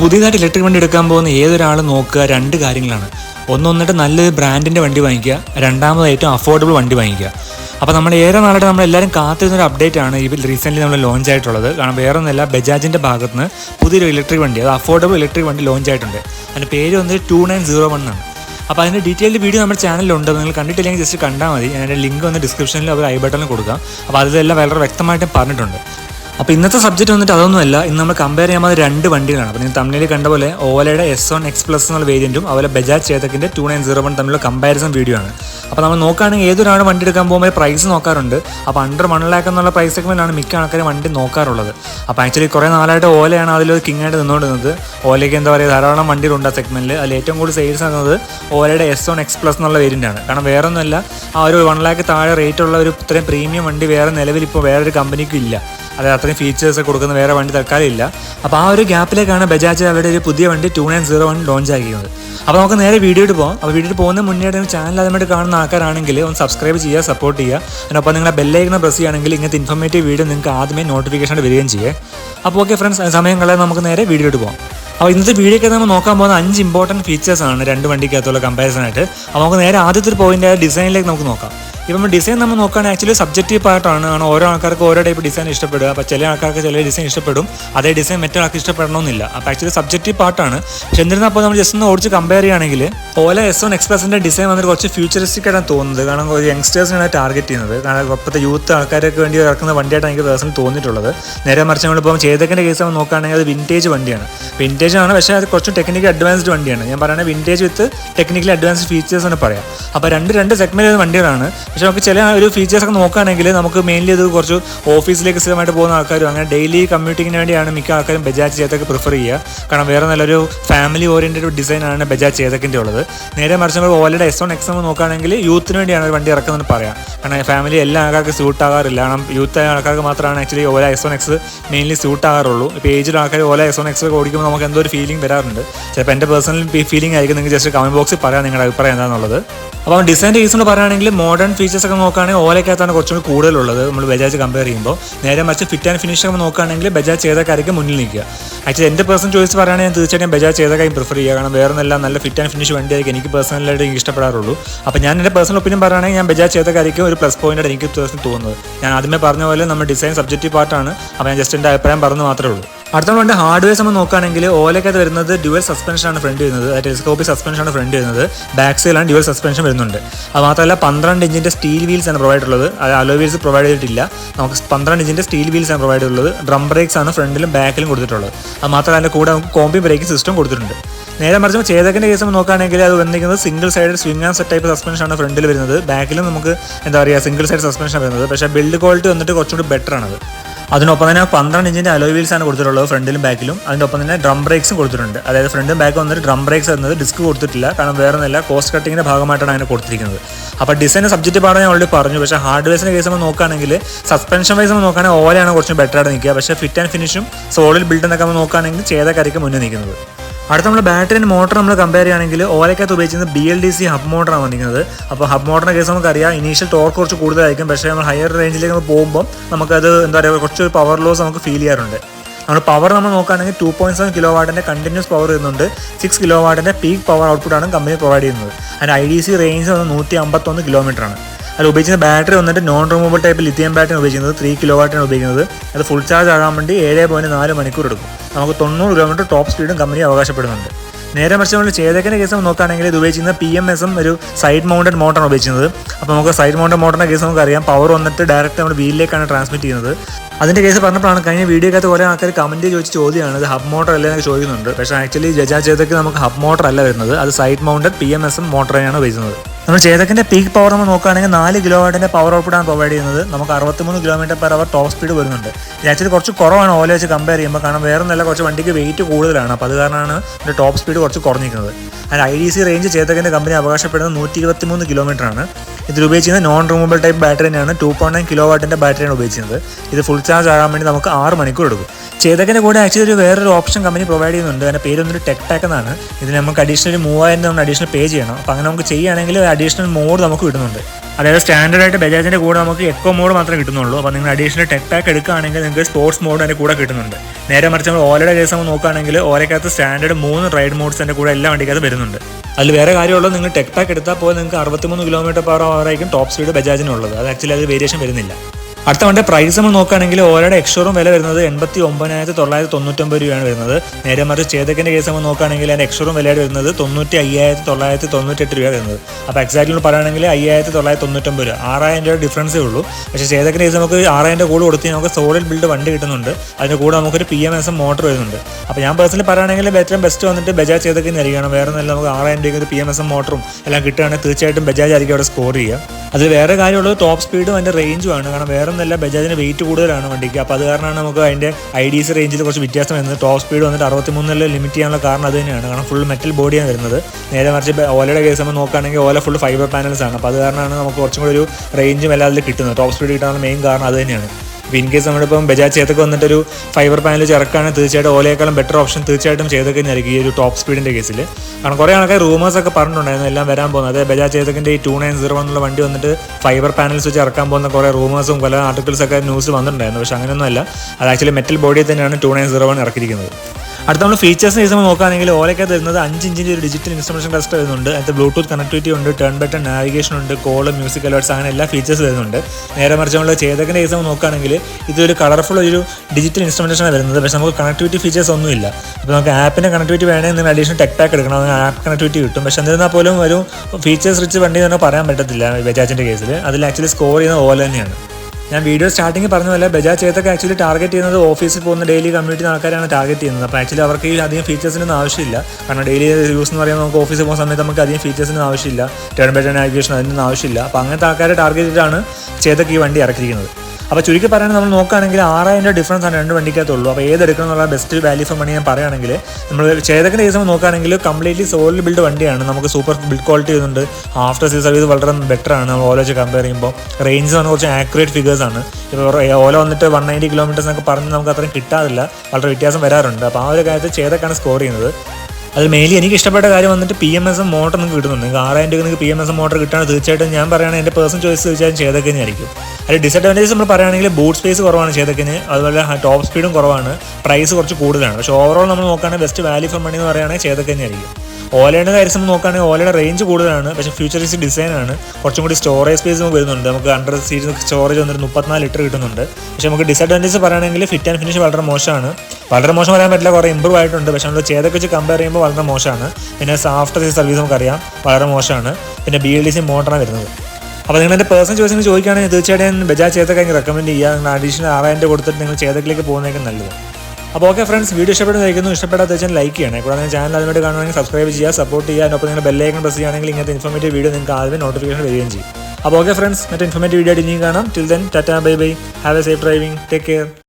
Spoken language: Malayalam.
പുതിയതായിട്ട് ഇലക്ട്രിക് വണ്ടി എടുക്കാൻ പോകുന്ന ഏതൊരാളും നോക്കുക രണ്ട് കാര്യങ്ങളാണ്. ഒന്ന് വന്നിട്ട് നല്ലൊരു ബ്രാൻഡിന്റെ വണ്ടി വാങ്ങിക്കുക രണ്ടാമത് ഏറ്റവും അഫോർഡബിൾ വണ്ടി വാങ്ങിക്കുക. അപ്പോൾ നമ്മൾ ഏറെ നാളായിട്ട് നമ്മൾ എല്ലാവരും കാത്തിരുന്ന ഒരു അപ്ഡേറ്റ് ആണ് ഇപ്പോൾ റീസെന്റ്ലി നമ്മൾ ലോഞ്ച് ആയിട്ടുള്ളത്. കാരണം വേറെ ഒന്നല്ല ബജാജിന്റെ ഭാഗത്ത് നിന്ന് പുതിയൊരു ഇലക്ട്രിക് വണ്ടി അത് അഫോർഡബിൾ ഇലക്ട്രിക് വണ്ടി ലോഞ്ച് ആയിട്ടുണ്ട്. അതിന്റെ പേര് വന്നിട്ട് ടു നയൻ സീറോ വൺ ആണ് അപ്പോൾ അതിന്റെ ഡീറ്റെയിൽഡ് വീഡിയോ നമ്മുടെ ചാനലിലുണ്ട് നിങ്ങൾ കണ്ടിട്ടില്ലെങ്കിൽ ജസ്റ്റ് കണ്ടാൽ മതി. അതിന്റെ ലിങ്ക് വന്ന് ഡിസ്ക്രിപ്ഷനിൽ അവർ ഐ ബട്ടണിൽ കൊടുക്കാം. അപ്പോൾ അതിലെല്ലാം വളരെ വ്യക്തമായിട്ടും പറഞ്ഞിട്ടുണ്ട്. അപ്പോൾ ഇന്നത്തെ സബ്ജക്റ്റ് വന്നിട്ട് അതൊന്നുമല്ല. ഇന്ന് നമ്മൾ കമ്പയർ ചെയ്യാൻ പോകുന്ന രണ്ട് വണ്ടികളാണ്. അപ്പോൾ നിങ്ങൾ തമിഴിൽ കണ്ട പോലെ ഓലയുടെ എസ് വൺ എക്സ് പ്ലസ് എന്നുള്ള വേരിയന്റും അതുപോലെ ബജാജ് ചേതക്കിന്റെ ടു നയൻ സീറോ വൺ തമ്മിലുള്ള കമ്പാരിസൺ വീഡിയോ ആണ്. അപ്പോൾ നമ്മൾ നോക്കുകയാണെങ്കിൽ ഏതൊരാളും വണ്ടി എടുക്കാൻ പോകുമ്പോൾ പ്രൈസ് നോക്കാറുണ്ട്. അപ്പോൾ അണ്ടർ വൺ ലാക്ക് എന്നുള്ള പ്രൈസ് സെഗ്മെന്റാണ് മിക്ക ആൾക്കാരും വണ്ടി നോക്കാറുള്ളത്. അപ്പോൾ ആക്ച്വലി കുറേ നാളായിട്ട് ഓലയാണ് അതിൽ കിങ് ആയിട്ട് നിന്നുകൊണ്ടിരുന്നത്. ഓലയ്ക്ക് എന്താ പറയുക ധാരാളം വണ്ടികളുണ്ട് ആ സെഗ്മെന്റിൽ അതിൽ ഏറ്റവും കൂടുതൽ സെയിൽസ് ആകുന്നത് ഓലയുടെ എസ് വൺ എക്സ് പ്ലസ് എന്നുള്ള വേരിയന്റ് ആണ്. കാരണം വേറെ ഒന്നുമല്ല ആ ഒരു വൺ ലാക്ക് താഴെ റേറ്റ് ഉള്ള ഒരു ഇത്രയും പ്രീമിയം വണ്ടി വേറെ നിലവിൽ ഇപ്പോൾ വേറൊരു കമ്പനിക്കും ഇല്ല. അതായത് അത്രയും ഫീച്ചേഴ്സ് കൊടുക്കുന്ന വേറെ വണ്ടി തൽക്കാലം ഇല്ല അപ്പോൾ ആ ഒരു ഗ്യാപ്പിലേക്കാണ് ബജാജ് അവരുടെ ഒരു പുതിയ വണ്ടി two nine zero one launch ആക്കിയത് അപ്പോൾ നമുക്ക് നേരെ വീഡിയോയിട്ട് പോകാം അപ്പോൾ വീഡിയോയിൽ പോകുന്ന മുന്നേ ചാനൽ അതുമായിട്ട് കാണുന്ന ആൾക്കാരാണെങ്കിൽ ഒന്ന് സബ്സ്ക്രൈബ് ചെയ്യുക സപ്പോർട്ട് ചെയ്യുക. അതിനൊപ്പം നിങ്ങളെ ബെല്ലൈക്കുന്ന പ്രസ് ചെയ്യുകയാണെങ്കിൽ ഇങ്ങനത്തെ ഇൻഫോർമേറ്റീവ് വീഡിയോ നിങ്ങൾക്ക് ആദ്യമേ നോട്ടിഫിക്കേഷൻ വരികയും ചെയ്യേ. അപ്പോൾ ഓക്കെ ഫ്രണ്ട്സ് സമയം കളയാൻ നമുക്ക് നേരെ വീഡിയോയിട്ട് പോകാം അപ്പോൾ ഇന്നത്തെ വീഡിയോയ്ക്ക് നമ്മൾ നോക്കാൻ പോകുന്ന അഞ്ച് ഇമ്പോർട്ടന്റ് ഫീച്ചേഴ്സാണ് രണ്ട് വണ്ടിക്കകത്തുള്ള കമ്പാരിസൺ ആയിട്ട്. അപ്പോൾ നമുക്ക് നേരെ ആദ്യത്തെ ഒരു പോയിന്റ് ഡിസൈനിലേക്ക് നമുക്ക് നോക്കാം. ഇപ്പം ഡിസൈൻ നമ്മൾ നോക്കുകയാണെങ്കിൽ ആക്ച്വലി സബ്ജക്റ്റീവ് പാർട്ടാണ് ആണ്. ഓരോ ആൾക്കാർക്ക് ഓരോ ടൈപ്പ് ഡിസൈൻ ഇഷ്ടപ്പെടുക. അപ്പോൾ ചില ആൾക്കാർക്ക് ചില ഡിസൈൻ ഇഷ്ടപ്പെടും. അതേ ഡിസൈൻ മറ്റൊരാൾക്ക് ഇഷ്ടപ്പെടണമെന്നില്ല. അപ്പോൾ ആക്ച്വലി സബ്ജക്റ്റീവ് പാർട്ടാണ് പക്ഷെ എന്നിരുന്നപ്പോൾ നമ്മൾ ജസ്റ്റ് ഒന്ന് ഓടിച്ച് കമ്പയർ ചെയ്യുകയാണെങ്കിൽ ഓല എസ് വൺ എക്സ്പ്രസിന്റെ ഡിസൈൻ വന്നിട്ട് കുറച്ച് ഫ്യൂച്ചറിസ്റ്റിക് ആയിട്ടാണ് തോന്നുന്നത്. കാരണം ഒരു യങ്സ്റ്റേഴ്സിനാണ് ടാർഗറ്റ് ചെയ്യുന്നത്. കാരണം ഇപ്പോഴത്തെ യൂത്ത് ആൾക്കാർക്ക് വേണ്ടി ഇറക്കുന്ന വണ്ടിയായിട്ടാണ് എനിക്ക് പേഴ്സണൽ തോന്നിയിട്ടുള്ളത്. നേരെ മറിച്ച് നമ്മളിപ്പോൾ ചെയ്തേക്കിന്റെ കേസ് നമ്മൾ നോക്കുകയാണെങ്കിൽ അത് വിന്റേജ് വണ്ടിയാണ്. വിന്റേജ് ആണ് പക്ഷേ അത് കുറച്ച് ടെക്നിക്കൽ അഡ്വാൻസ്ഡ് വണ്ടിയാണ്. ഞാൻ പറയുന്നത് vintage with technically advanced features എന്ന് പറയാം. അപ്പോൾ രണ്ട് രണ്ട് സെഗ്മെന്റ് വണ്ടികളാണ്. പക്ഷേ നമുക്ക് ചില ഒരു ഫീച്ചേഴ്സ് ഒക്കെ നോക്കുകയാണെങ്കിൽ നമുക്ക് മെയിൻലി അത് കുറച്ച് ഓഫീസിലേക്ക് സ്ഥിരമായിട്ട് പോകുന്ന ആൾക്കാരും അങ്ങനെ ഡെയിലി കമ്മ്യൂട്ടിങ്ങിന് വേണ്ടിയാണ് മിക്ക ആൾക്കാരും ബജാജ് ചേതക്ക് പ്രിഫർ ചെയ്യുക. കാരണം വേറെ നല്ലൊരു ഫാമിലി ഓറിയന്റഡ് ഡിസൈനാണ് ബജാജ് ചേതക്കിന്റെ ഉള്ളത്. നേരെ മറിച്ച് നമ്മൾ ഓലയുടെ എസ് വൺ എക്സ് എം നോക്കുകയാണെങ്കിൽ യൂത്തിന് വേണ്ടിയാണ് ഒരു വണ്ടി ഇറക്കുന്നത് പറയാം. കാരണം ഫാമിലി എല്ലാ ആൾക്കാർക്ക് സൂട്ട് ആകാറില്ല. കാരണം യൂത്ത് ആൾക്കാർക്ക് മാത്രമാണ് actually Ola S one X mainly suit ആകാറുള്ളൂ. ഇപ്പോൾ ഏജിൽ ആൾക്കാർ ഓല എസ് വൺ എക്സ് ഒക്കെ ഓടിക്കുമ്പോൾ നമുക്ക് എന്തോ ഒരു ഫീലിംഗ് വരാറുണ്ട്. ചിലപ്പോൾ എന്റെ പേഴ്സണൽ ഫീലിംഗ് ആയിരിക്കും. നിങ്ങൾക്ക് ജസ്റ്റ് കമന്റ് ബോക്സിൽ പറയാം നിങ്ങളുടെ അഭിപ്രായം എന്താണെന്നുള്ളത്. അപ്പോൾ ഡിസൈൻ റീസൺ പറയുകയാണെങ്കിൽ മോഡേൺ ഫീച്ചേഴ്സ് ഒക്കെ നോക്കുകയാണെങ്കിൽ ഓലയ്ക്കകത്താണ് കുറച്ചും കൂടി കൂടുതലുള്ളത്. നമ്മൾ ബജാജ് കമ്പയർ ചെയ്യുമ്പോൾ. നേരെ മറിച്ച് ഫിറ്റ് ആൻഡ് ഫിനിഷ് ഒക്കെ നോക്കുകയാണെങ്കിൽ ബജാജ് ചെയ്തക്കായിരിക്കും മുന്നിൽ നിൽക്കുക. ആക്ച്വലി എന്റെ പേഴ്സൺ ചോയ്സ് പറയുകയാണെങ്കിൽ ഞാൻ തീർച്ചയായിട്ടും ബജാജ് ചെയ്തക്കായും പ്രിഫർ ചെയ്യുക. കാരണം വേറെ നല്ല നല്ല ഫിറ്റ് ആൻഡ് ഫിനിഷ് വണ്ടിയായിരിക്കും എനിക്ക് പേഴ്സണലായിട്ട് എനിക്ക് ഇഷ്ടപ്പെടാറുള്ളൂ. അപ്പോൾ ഞാൻ എന്റെ പേഴ്സണൽ ഒപ്പീനിയൻ പറയുകയാണെങ്കിൽ ഞാൻ ബജാജ് ചെയ്തക്കാരിക്കും ഒരു പ്ലസ് പോയിന്റ് എനിക്ക് പേഴ്സൺ തോന്നുന്നത്. ഞാൻ ആദ്യമേ പറഞ്ഞ പോലെ നമ്മുടെ ഡിസൈൻ സബ്ജക്റ്റീവ് പാർട്ടാണ് അപ്പോൾ ഞാൻ ജസ്റ്റ് എന്റെ അഭിപ്രായം പറഞ്ഞു മാത്രമേ ഉള്ളൂ. അടുത്ത വേണ്ട ഹാർഡ്വെയർസ് നമ്മൾ നോക്കുകയാണെങ്കിൽ ഓലക്കകത്ത് വരുന്നത് ഡ്യുവൽ സസ്പെൻഷൻ ആണ് ഫ്രണ്ട് വരുന്നത്. ടെലിസ്കോപ്പി സസ്പെൻഷൻ ആണ് ഫ്രണ്ട് വരുന്നത്. ബാക്ക് സൈഡിലാണ് ഡ്യുവൽ സസ്പെൻഷൻ വരുന്നുണ്ട്. അത് മാത്രമല്ല പന്ത്രണ്ട് ഇഞ്ചിന്റെ സ്റ്റീൽ വീൽസ് ആണ് പ്രൊവൈഡ് ഉള്ളത്. അത് അലോ വീൽസ് പ്രൊവൈഡ് ചെയ്തിട്ടില്ല. നമുക്ക് പന്ത്രണ്ട് ഇഞ്ചിന്റെ സ്റ്റീൽ വീൽസ് ആണ് പ്രൊവൈഡ് ഉള്ളത്. ഡ്രം ബ്രേക്സ് ആണ് ഫ്രണ്ടിലും ബാക്കിലും കൊടുത്തിട്ടുള്ളത്. അത് മാത്രമല്ല കൂടെ നമുക്ക് കോമ്പി ബ്രേക്കിംഗ് സിസ്റ്റം കൊടുത്തിട്ടുണ്ട്. നേരെ മറിച്ച് ചേതകന്റെ കേസ് നമ്മൾ നോക്കുകയാണെങ്കിൽ അത് വന്നിരിക്കുന്നത് single side swing and set type suspension ആണ് ഫ്രണ്ടിൽ വരുന്നത്. ബാക്കിലും നമുക്ക് എന്താ പറയുക സിംഗിൾ സൈഡ് സസ്പെൻഷൻ വരുന്നത്. പക്ഷേ ബിൽഡ് ക്വാളിറ്റി വന്നിട്ട് കുറച്ചുകൂടി ബെറ്റർ ആണത്. അതിനൊപ്പം തന്നെ പന്ത്രണ്ട് ഇഞ്ചിന്റെ അലോയ് വീൽസ് ആണ് കൊടുത്തിട്ടുള്ളത് ഫ്രണ്ടിലും ബാക്കിലും അതിന്റെ ഒപ്പം തന്നെ ഡ്രം ബ്രേക്സും കൊടുത്തിട്ടുണ്ട്. അതായത് ഫ്രണ്ടും ബാക്കും വന്നിട്ട് ഡ്രം ബ്രേക്സ് എന്നത് ഡിസ്ക് കൊടുത്തിട്ടില്ല. കാരണം വേറെ ഒന്നല്ല കോസ്റ്റ് കട്ടിങ്ങിന്റെ ഭാഗമായിട്ടാണ് അങ്ങനെ കൊടുത്തിരിക്കുന്നത്. അപ്പോൾ ഡിസൈൻ സബ്ജക്റ്റ് പാടാൻ ഞാൻ ഓൾറെഡി പറഞ്ഞു. പക്ഷേ ഹാർഡ്വെയർസിന്റെ കേസ് നമ്മൾ നോക്കുകയാണെങ്കിൽ സസ്പെൻഷൻ വൈസ് നമ്മൾ നോക്കുകയാണെങ്കിൽ ഓലയാണ് കുറച്ചും ബെറ്റർ ആയിട്ട് നിൽക്കുക. പക്ഷേ ഫിറ്റ് ആൻഡ് ഫിനിഷും സോളിൽ ബിൽഡ് എന്നൊക്കെ നമ്മൾ നോക്കുകയാണെങ്കിൽ ചെയ്തക്കായിരിക്കും മുന്നേ നിൽക്കുന്നത്. അടുത്ത നമ്മൾ ബാറ്ററി മോട്ടർ നമ്മൾ കമ്പയർ ചെയ്യുകയാണെങ്കിൽ ഓലക്കകത്ത് ഉപയോഗിക്കുന്നത് B L D C hub മോട്ടറാണ് വന്നിരിക്കുന്നത്. അപ്പോൾ ഹബ് മോട്ടറിന്റെ കേസ് നമുക്കറിയാം. ഇനീഷ്യൽ ടോർക്ക് കുറച്ച് കൂടുതലായിരിക്കും. പക്ഷേ നമ്മൾ ഹയർ റേഞ്ചിലേക്ക് നമ്മൾ പോകുമ്പോൾ നമുക്കത് എന്താ പറയുക കുറച്ച് പവർ ലോസ് നമുക്ക് ഫീൽ ചെയ്യാറുണ്ട്. നമ്മൾ പവർ നമ്മൾ നോക്കുകയാണെങ്കിൽ ടു പോയിന്റ് സെവൻ കിലോ വാട്ടിന്റെ കണ്ടിന്യൂസ് പവർ വരുന്നുണ്ട്. സിക്സ് കിലോ വാട്ടിന്റെ പീക്ക് പവർ ഔട്ട്പുട്ടാണ് കമ്പനി പ്രൊവൈഡ് ചെയ്യുന്നത്. അതിന് ഐ ഡി സി റേഞ്ച് വന്ന് നൂറ്റി അമ്പത്തൊന്ന് കിലോമീറ്റർ ആണ്. അതിൽ ഉപയോഗിക്കുന്ന ബാറ്ററി വന്നിട്ട് non removable type lithium battery ഉപയോഗിക്കുന്നത് ത്രീ കിലോ വാട്ടാണ് ഉപയോഗിക്കുന്നത്. അത് ഫുൾ ചാർജ് ആകാൻ വേണ്ടി ഏഴ് പോയിന്റ് നാല് മണിക്കൂർ എടുക്കും. നമുക്ക് തൊണ്ണൂറ് കിലോമീറ്റർ ടോപ്പ് സ്പീഡും കമ്പനി അവകാശപ്പെടുന്നുണ്ട്. നേരെ മറിച്ച് നമ്മൾ ചേതക്കിന്റെ കേസ് നോക്കുകയാണെങ്കിൽ ഇത് ഉപയോഗിക്കുന്ന പി എം എസും ഒരു സൈഡ് മൗണ്ടഡ് മോട്ടറാണ് ഉപയോഗിക്കുന്നത് അപ്പോൾ നമുക്ക് സൈഡ് മൗണ്ടഡ് മോട്ടറിന്റെ കേസ് നമുക്കറിയാം. പവർ വന്നിട്ട് ഡയറക്റ്റ് നമ്മുടെ വീലിലേക്കാണ് ട്രാൻസ്മിറ്റ് ചെയ്യുന്നത്. അതിന്റെ കേസ് പറഞ്ഞപ്പോഴാണ് കഴിഞ്ഞ വീഡിയോക്കകത്ത് കുറേ ആൾക്കാർ കമന്റ് ചോദിച്ച ചോദ്യമാണ്. ഇത് ഹബ് മോട്ടർ അല്ലേ എന്നൊക്കെ ചോദിക്കുന്നുണ്ട്. പക്ഷേ ആക്ച്വലി ജജാ ചേതക്ക് നമുക്ക് ഹബ് മോട്ടർ അല്ല വരുന്നത്. അത് സൈഡ് മൗണ്ടഡ് പി എം എസും മോട്ടറിനെയാണ് ഉപയോഗിക്കുന്നത്. നമ്മൾ ചേതക്കിന്റെ പീക്ക് പവർ നമ്മൾ നോക്കുകയാണെങ്കിൽ നാല് കിലോ വാട്ടിന്റെ പവർ ഔട്ട്പുട്ടാണ് പ്രൊവൈഡ് ചെയ്യുന്നത്. നമുക്ക് അറുപത്തിമൂന്ന് kilometre per hour top speed വരുന്നുണ്ട്. ഇത് ആക്ച്വലി കുറച്ച് കുറവാണ് ഓല വെച്ച് കമ്പയർ ചെയ്യുമ്പോൾ. കാരണം വേറെ നല്ല കുറച്ച് വണ്ടിക്ക് വെയിറ്റ് കൂടുതലാണ്. അപ്പോൾ അത് കാരണമാണ് ഇതിന്റെ ടോപ്പ് സ്പീഡ് കുറച്ച് കുറഞ്ഞിരിക്കുന്നത്. അതിന് ഐ ഡി സി റേഞ്ച് ചേതക്കിന്റെ കമ്പനി അവകാശപ്പെടുന്നത് നൂറ്റി കിലോമീറ്റർ ആണ്. ഇതിൽ ഉപയോഗിച്ചിരുന്നത് നോൺ റിമൂവബിൾ ടൈപ്പ് ബാറ്ററി തന്നെയാണ്. ടു പോയിന്റ് നയൻ കിലോ വാട്ടിന്റെ ബാറ്ററിയാണ് ഉപയോഗിക്കുന്നത് ഇത് ഫുൾ ചാർജ് ആകാൻ വേണ്ടി നമുക്ക് ആറ് മണിക്കൂർ എടുക്കും. ചേതക്കിന്റെ കൂടെ ആക്ച്വലി ഒരു വേറൊരു ഓപ്ഷൻ കമ്പനി പ്രൊവൈഡ് ചെയ്യുന്നുണ്ട്. അതിന്റെ പേര് വന്നിട്ട് ടെക് ടാക്ക് എന്നാണ്. ഇതിന് നമുക്ക് അഡീഷണൽ മൂവായിരം നമ്മൾ അഡീഷണൽ പേ ചെയ്യണം. അപ്പോൾ അങ്ങനെ നമുക്ക് ചെയ്യുകയാണെങ്കിൽ അഡീഷണൽ മോഡ് നമുക്ക് കിട്ടുന്നുണ്ട്. അതായത് സ്റ്റാൻഡേർഡ് ആയിട്ട് ബജാജിന്റെ കൂടെ നമുക്ക് എക്കോ മോഡ് മാത്രമേ കിട്ടുന്നുള്ളൂ. അപ്പോൾ നിങ്ങൾ അഡീഷണൽ ടെക് പാക്ക് എടുക്കുകയാണെങ്കിൽ നിങ്ങൾക്ക് സ്പോർട്സ് മോഡ് അതിന്റെ കൂടെ കിട്ടുന്നുണ്ട്. നേരെ മറിച്ച് നമ്മൾ ഓലയുടെ കേസ് നമ്മൾ നോക്കുകയാണെങ്കിൽ ഓലയ്ക്കകത്ത് സ്റ്റാൻഡേർഡ് മൂന്ന് റൈഡ് മോഡ്സ് കൂടെ എല്ലാ വണ്ടിക്കകത്ത് വരുന്നുണ്ട്. അതിൽ വേറെ കാര്യമുള്ളത് നിങ്ങൾ ടെക് പാക്ക് എടുത്താൽ പോലും നിങ്ങൾക്ക് അറുപത്തിമൂന്ന് കിലോമീറ്റർ പെർ അവർ ആയിരിക്കും ടോപ്പ് സ്പീഡ് ബജാജിനുള്ളത്. അത് ആക്ച്വലി അത് വേരിയേഷൻ വരുന്നില്ല. അടുത്ത വണ്ടി പ്രൈസ് നമ്മൾ നോക്കുകയാണെങ്കിൽ ഓരോടെ എക്സ്ഷോറും വില വരുന്നത് എൺപത്തി ഒമ്പതിനായിരത്തി തൊള്ളായിരത്തി തൊണ്ണൂറ്റൊമ്പത് രൂപയാണ് വരുന്നത്. നേരെ മറിച്ച് ചേതക്കിന്റെ കേസ് നമ്മൾ നോക്കുകയാണെങ്കിൽ അതിന്റെ എക്സ്ഷോറും വിലയായിട്ട് വരുന്നത് തൊണ്ണൂറ്റി അയ്യായിരത്തി തൊള്ളായിരത്തി തൊണ്ണൂറ്റെട്ട് രൂപ വരുന്നത് അപ്പോൾ എക്സാക്ട് പറയുകയാണെങ്കിൽ അയ്യായിരത്തി തൊള്ളായിരത്തി തൊണ്ണൂറ്റൊമ്പത് രൂപ. ആറായിരം രൂപ ഡിഫറൻസേ ഉള്ളൂ. പക്ഷേ ചേതക്കിന്റെ കേസ് നമുക്ക് ആറായിരം കൂടെ കൊടുത്ത് നമുക്ക് സോളിഡ് ബിൽഡ് വണ്ടി കിട്ടുന്നുണ്ട്. അതിന് കൂടെ നമുക്കൊരു P M S M motor വരുന്നുണ്ട്. അപ്പോൾ ഞാൻ പേഴ്സണലി പറയുകയാണെങ്കിൽ ഏറ്റവും ബെസ്റ്റ് വന്നിട്ട് ബജാജ് ചേതക്കിന് ആയിരിക്കണം. വേറെ നല്ല നമുക്ക് ആറായിരം രൂപയ്ക്ക് ഒരു പി എം എസ് എം മോട്ടറും എല്ലാം കിട്ടുകയാണെങ്കിൽ തീർച്ചയായിട്ടും ബജാജ് ആയിരിക്കും അവിടെ സ്കോർ ചെയ്യുക. അതിൽ വേറെ കാര്യമുള്ളത് ടോപ്പ് സ്പീഡും അതിന്റെ റേഞ്ചും ആണ്. കാരണം വേറെ ഒന്നല്ല ബജാജിന് വെയിറ്റ് കൂടുതലാണ് വണ്ടിക്ക്. അപ്പോൾ അത് കാരണമാണ് നമുക്ക് അതിന്റെ ഐ ഡി സി റേഞ്ചിൽ കുറച്ച് വ്യത്യാസം വരുന്നത്. ടോപ്പ് സ്പീഡ് വന്നിട്ട് അറുപത്തിമൂന്നിൽ ലിമിറ്റ് ചെയ്യാനുള്ള കാരണം അത് തന്നെയാണ്. കാരണം ഫുൾ മെറ്റൽ ബോഡിയാണ് വരുന്നത്. നേരെ മറിച്ച് ഓലയുടെ കേസ് നമ്മൾ നോക്കുകയാണെങ്കിൽ ഓല ഫുൾ ഫൈബർ പാനൽസ് ആണ്. അപ്പോൾ അത് കാരണമാണ് നമുക്ക് കുറച്ചും കൂടി ഒരു റേഞ്ചും എല്ലാം അതിൽ കിട്ടുന്നത്. ടോപ്പ് സ്പീഡ് കിട്ടാനുള്ള മെയിൻ കാരണം അത് തന്നെയാണ്. ഇൻ കേസ് നമ്മളിപ്പം ബജാജ് ചേതൊക്കെ വന്നിട്ടൊരു ഫൈബർ പാനൽ ചിറക്കാണ് തീർച്ചയായിട്ടും ഓലയേക്കാളും ബെറ്റർ ഓപ്ഷൻ തീർച്ചയായിട്ടും ചെയ്തൊക്കെ തന്നെയായിരിക്കും ഈ ഒരു ടോപ്പ് സ്പീഡിന്റെ കേസിൽ കാരണം കുറേ ആൾക്കാർ റൂമേഴ്സ് ഒക്കെ പറഞ്ഞിട്ടുണ്ടായിരുന്നു എല്ലാം വരാൻ പോകുന്നത്. അതായത് ബജാജ് ചേതക്കിന്റെ ഈ ടു നയൻ സീറോ എന്നുള്ള വണ്ടി വന്നിട്ട് ഫൈബർ പാനൽസ് വെച്ച് ഇറക്കാൻ പോകുന്ന കുറേ റൂമേഴ്സും പല ആർട്ടിക്കിൾസ് ഒക്കെ ന്യൂസ് വന്നിട്ടുണ്ടായിരുന്നു. പക്ഷെ അങ്ങനെയൊന്നുമല്ല. അത് ആക്ച്വലി മെറ്റൽ ബോഡിയിൽ തന്നെയാണ് ടു നയൻ സീറോ വൺ ഇറക്കിയിരിക്കുന്നത്. അടുത്ത നമ്മൾ ഫീച്ചേഴ്സ് ചെയ്യുമ്പോൾ നോക്കുകയാണെങ്കിൽ ഓലയ്ക്ക് തരുന്നത് അഞ്ച് ഇഞ്ചിന്റെ ഒരു ഡിജിറ്റൽ ഇൻസ്ട്രുമെൻഷൻ ക്ലസ്റ്റർ വരുന്നുണ്ട് അതിന്റെ ബ്ലൂടൂത്ത് കണക്ടിവിറ്റി ഉണ്ട് ടേൺ ബട്ടൺ നാവിഗേഷൻ ഉണ്ട് കോൾ മ്യൂസിക് അലേർട്സ് അങ്ങനെ എല്ലാ ഫീച്ചേഴ്സ് വരുന്നുണ്ട് നേരെ മറിച്ച് നമ്മൾ ചേതകന്റെ കേസ് നോക്കുകയാണെങ്കിൽ ഇതൊരു കളർഫുൾ ഒരു ഡിജിറ്റൽ ഇൻസ്ട്രുമെന്റേഷനാണ് വരുന്നത് പക്ഷേ നമുക്ക് കണക്ടിവിറ്റി ഫീച്ചേഴ്സ് ഒന്നുമില്ല. അപ്പോൾ നമുക്ക് ആപ്പിന്റെ കണക്ടിവിറ്റി വേണമെങ്കിൽ നിങ്ങൾ അഡീഷണൽ ടെക് പാക്ക് എടുക്കണം. ആപ്പ് കണക്ടിവിറ്റി കിട്ടും. പക്ഷേ എന്നിരുന്നാൽ പോലും ഒരു ഫീച്ചേഴ്സ് റിച്ച് വണ്ടി എന്ന് പറയാൻ പറ്റത്തില്ല ബജാജിന്റെ കേസിൽ അതിൽ ആക്ച്വലി സ്കോർ ചെയ്യുന്ന ഓല തന്നെയാണ്. ഞാൻ വീഡിയോ സ്റ്റാർട്ടിങ് പറഞ്ഞ പോലെ ബജാജ് ചേത്തൊക്കെ ആക്ച്വലി ടാർഗറ്റ് ചെയ്യുന്നത് ഓഫീസിൽ പോകുന്ന ഡെയിലി കമ്മ്യൂണിറ്റി ആൾക്കാരാണ് ടാർഗറ്റ് ചെയ്യുന്നത്. അപ്പോൾ ആക്ച്വലി അവർക്ക് ഈ അധികം ഫീച്ചേഴ്സിനൊന്നും ആവശ്യമില്ല. കാരണം ഡെയിലി യൂസ് എന്ന് പറയുമ്പോൾ നമുക്ക് ഓഫീസിൽ പോകുന്ന സമയത്ത് നമുക്ക് അധികം ഫീച്ചേഴ്സിനും ആവശ്യമില്ല. ടേൺ ബൈ ടേൺ അതിനൊന്നും ആവശ്യമില്ല. അപ്പോൾ അങ്ങനത്തെ ആൾക്കാരെ ടാർഗറ്റ് ചെയ്തിട്ടാണ് ചേത്തൊക്കെ ഈ വണ്ടി ഇറക്കിയിരിക്കുന്നത്. അപ്പോൾ ചുരുക്കി പറയുകയാണെങ്കിൽ നമ്മൾ നോക്കുകയാണെങ്കിൽ ആറായിരം രൂപ ഡിഫറൻസ് ആണ് രണ്ട് വണ്ടിക്കകത്തുള്ളൂ. അപ്പോൾ ഏതെടുക്കണം എന്നുള്ള ബെസ്റ്റ് വാല്യൂ ഫോർ മണി ഞാൻ പറയുകയാണെങ്കിൽ നമ്മൾ ചേതക്കിന്റെ കേസ് നോക്കുകയാണെങ്കിൽ കംപ്ലീറ്റ്ലി സോളിഡ് ബിൽഡ് വണ്ടിയാണ്. നമുക്ക് സൂപ്പർ ബിൽഡ് ക്വാളിറ്റി ചെയ്യുന്നുണ്ട് ആഫ്റ്റർ സീ സർവീസ് വളരെ ബെറ്റർ ആണ്. നമ്മൾ ഓല വെച്ച് കമ്പയർ ചെയ്യുമ്പോൾ റേഞ്ച് ആണ് കുറച്ച് ആക്യുറേറ്റ് ഫിഗേഴ്സ് ആണ്. ഇപ്പോൾ ഓല വന്നിട്ട് വൺ നയന്റി കിലോമീറ്റേഴ്സ് എന്നൊക്കെ പറഞ്ഞ് നമുക്ക് അത്രയും കിട്ടാറില്ല. വളരെ വ്യത്യാസം വരാറുണ്ട്. അപ്പോൾ ആ ഒരു കാര്യത്തിൽ ചേതക്കാണ് സ്കോർ ചെയ്യുന്നത്. അത് മെയിലി എനിക്ക് ഇഷ്ടപ്പെട്ട കാര്യം വന്നിട്ട് പി എം എസ് മോട്ടർ നിങ്ങൾക്ക് കിട്ടുന്നുണ്ട്. നിങ്ങൾക്ക് ആറായിരം രൂപ നിങ്ങൾക്ക് പി എം എസ് മോട്ടർ കിട്ടാണ്. തീർച്ചയായിട്ടും ഞാൻ പറയുകയാണെങ്കിൽ എന്റെ പേഴ്സൺ ചോയ്സ് തീർച്ചയായും ചേതക്കിന് ആയിരിക്കും അതിൽ ഡിസഡ്വാന്റേജ് നമ്മൾ പറയുകയാണെങ്കിൽ ബൂട്ട് സ്പേസ് കുറവാണ് ചേതക്കിന് അതുപോലെ ടോപ്പ് സ്പീഡും കുറവാണ്. പ്രൈസ് കുറച്ച് കൂടുതലാണ്. പക്ഷേ ഓവറോൾ നമ്മൾ നോക്കുകയാണെങ്കിൽ ബെസ്റ്റ് വാല്യൂ ഫോർ മണി എന്ന് പറയുകയാണെങ്കിൽ ചേതക്കിന് ആയിരിക്കും ഓലയുടെ കാര്യം നമ്മൾ നോക്കുകയാണെങ്കിൽ ഓലയുടെ റേഞ്ച് കൂടുതലാണ്. പക്ഷേ ഫ്യൂച്ചറിസ്റ്റ് ഡിസൈൻ ആണ്. കുറച്ചും കൂടി സ്റ്റോറേജ് സ്പേസ് നമുക്ക് വരുന്നുണ്ട്. നമുക്ക് അണ്ടർ സീറ്റ് സ്റ്റോറേജ് വന്നിട്ട് മുപ്പത്തിനാല് ലിറ്റർ കിട്ടുന്നുണ്ട്. പക്ഷേ നമുക്ക് ഡിസഡ്വാന്റേജ് പറയുകയാണെങ്കിൽ ഫിറ്റ് ആൻഡ് ഫിനിഷ് വളരെ മോശമാണ്. വളരെ മോശം പറയാൻ പറ്റില്ല കുറേ ഇമ്പ്രൂവ് ആയിട്ടുണ്ട്. പക്ഷെ നമ്മൾ ചേതൊക്കെ വെച്ച് കമ്പയർ ചെയ്യുമ്പോൾ വളരെ മോശമാണ്. പിന്നെ ആഫ്റ്റർ ഡി സർവീസ് നമുക്കറിയാം വളരെ മോശമാണ്. പിന്നെ ബി എൽ ഡി സി മോട്ടറാണ് വരുന്നത്. അപ്പോൾ നിങ്ങൾ എന്റെ പേഴ്സണൽ ചോയ്സിന് ചോദിക്കുകയാണെങ്കിൽ തീർച്ചയായിട്ടും ഞാൻ ബജാജ് ചേതൊക്കെ റെക്കമെൻഡ് ചെയ്യുക. നിങ്ങൾ അഡീഷണൽ ആറായിരം രൂപ കൊടുത്തിട്ട് നിങ്ങൾ ചേതക്കിലേക്ക് പോകുന്നതായിരിക്കും നല്ലത്. അപ്പോൾ ഓക്കെ ഫ്രണ്ട്സ് വീഡിയോ ഇഷ്ടപ്പെടുന്നതായിരിക്കുന്നു ഇഷ്ടപ്പെടാത്ത തീർച്ചയായും ലൈക്ക് ചെയ്യണേ. കൂടാതെ ചാനൽ അതിനോട് കാണുവാണെങ്കിൽ സബ്സ്ക്രൈബ് ചെയ്യുക സപ്പോർട്ട് ചെയ്യുക. അതിനൊപ്പം നിങ്ങൾ ബെല്ലൈക്കൺ പ്രസ് ചെയ്യുകയാണെങ്കിൽ ഇങ്ങനത്തെ ഇൻഫോർമേറ്റീവ് വീഡിയോ നിങ്ങൾക്ക് ആദ്യമേ നോട്ടിഫിക്കേഷൻ വരികയും ചെയ്യും. അപ്പോൾ ഓക്കെ ഫ്രണ്ട്സ് മറ്റേ ഇൻഫോർമേറ്റീവ് വീഡിയോ ആയിട്ട് ഇനിയും കാണാം. Till then tata bye bye have a safe driving take care